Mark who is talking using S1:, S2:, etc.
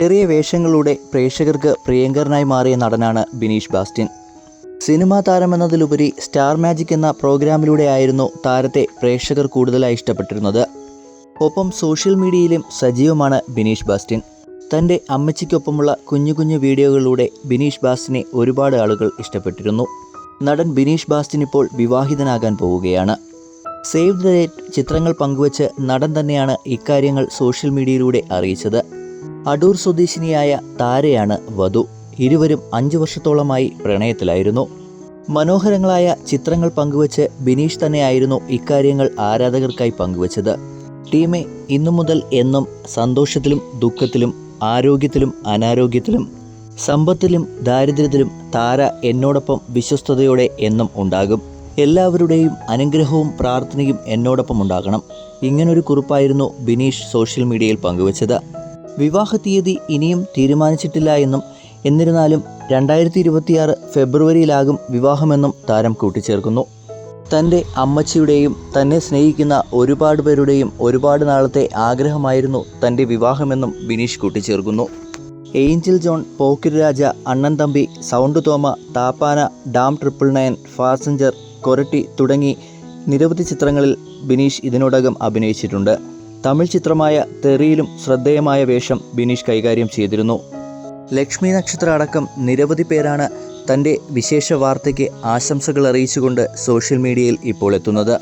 S1: ചെറിയ വേഷങ്ങളിലൂടെ പ്രേക്ഷകർക്ക് പ്രിയങ്കരനായി മാറിയ നടനാണ് ബിനീഷ് ബാസ്റ്റിൻ. സിനിമാ താരമെന്നതിലുപരി സ്റ്റാർ മാജിക് എന്ന പ്രോഗ്രാമിലൂടെയായിരുന്നു താരത്തെ പ്രേക്ഷകർ കൂടുതലായി ഇഷ്ടപ്പെട്ടിരുന്നത്. ഒപ്പം സോഷ്യൽ മീഡിയയിലും സജീവമാണ് ബിനീഷ് ബാസ്റ്റിൻ. തന്റെ അമ്മച്ചിക്കൊപ്പമുള്ള കുഞ്ഞു കുഞ്ഞു വീഡിയോകളിലൂടെ ബിനീഷ് ബാസ്റ്റിനെ ഒരുപാട് ആളുകൾ ഇഷ്ടപ്പെട്ടിരുന്നു. നടൻ ബിനീഷ് ബാസ്റ്റിൻ ഇപ്പോൾ വിവാഹിതനാകാൻ പോവുകയാണ്. സേവ് ദ ഡേറ്റ് ചിത്രങ്ങൾ പങ്കുവച്ച് നടൻ തന്നെയാണ് ഇക്കാര്യങ്ങൾ സോഷ്യൽ മീഡിയയിലൂടെ അറിയിച്ചത്. അടൂർ സ്വദേശിനിയായ താരയാണ് വധു. ഇരുവരും അഞ്ചു വർഷത്തോളമായി പ്രണയത്തിലായിരുന്നു. മനോഹരങ്ങളായ ചിത്രങ്ങൾ പങ്കുവച്ച് ബിനീഷ് തന്നെയായിരുന്നു ഇക്കാര്യങ്ങൾ ആരാധകർക്കായി പങ്കുവച്ചത്. ടീമെ ഇന്നു മുതൽ എന്നും സന്തോഷത്തിലും ദുഃഖത്തിലും ആരോഗ്യത്തിലും അനാരോഗ്യത്തിലും സമ്പത്തിലും ദാരിദ്ര്യത്തിലും താര എന്നോടൊപ്പം വിശ്വസ്തയോടെ എന്നും ഉണ്ടാകും. എല്ലാവരുടെയും അനുഗ്രഹവും പ്രാർത്ഥനയും എന്നോടൊപ്പം ഉണ്ടാകണം. ഇങ്ങനൊരു കുറിപ്പായിരുന്നു ബിനീഷ് സോഷ്യൽ മീഡിയയിൽ പങ്കുവച്ചത്. വിവാഹ തീയതി ഇനിയും തീരുമാനിച്ചിട്ടില്ല എന്നും എന്നിരുന്നാലും രണ്ടായിരത്തി ഇരുപത്തിയാറ് ഫെബ്രുവരിയിലാകും വിവാഹമെന്നും താരം കൂട്ടിച്ചേർക്കുന്നു. തന്റെ അമ്മച്ചിയുടെയും തന്നെ സ്നേഹിക്കുന്ന ഒരുപാട് പേരുടെയും ഒരുപാട് നാളത്തെ ആഗ്രഹമായിരുന്നു തന്റെ വിവാഹമെന്നും ബിനീഷ് കൂട്ടിച്ചേർക്കുന്നു. Angel John Pokkiri Raja Annan Thampi sound Thoma Thappana dam triple nine passenger Koratty തുടങ്ങി നിരവധി ചിത്രങ്ങളിൽ ബിനീഷ് ഇതിനോടകം അഭിനയിച്ചിട്ടുണ്ട്. തമിഴ് ചിത്രമായ തെറിയിലും ശ്രദ്ധേയമായ വേഷം ബിനീഷ് കൈകാര്യം ചെയ്തിരുന്നു. ലക്ഷ്മി നക്ഷത്ര അടക്കം നിരവധി പേരാണ് തന്റെ വിശേഷ വാർത്തയ്ക്ക് ആശംസകൾ അറിയിച്ചുകൊണ്ട് സോഷ്യൽ മീഡിയയിൽ ഇപ്പോൾ എത്തുന്നത്.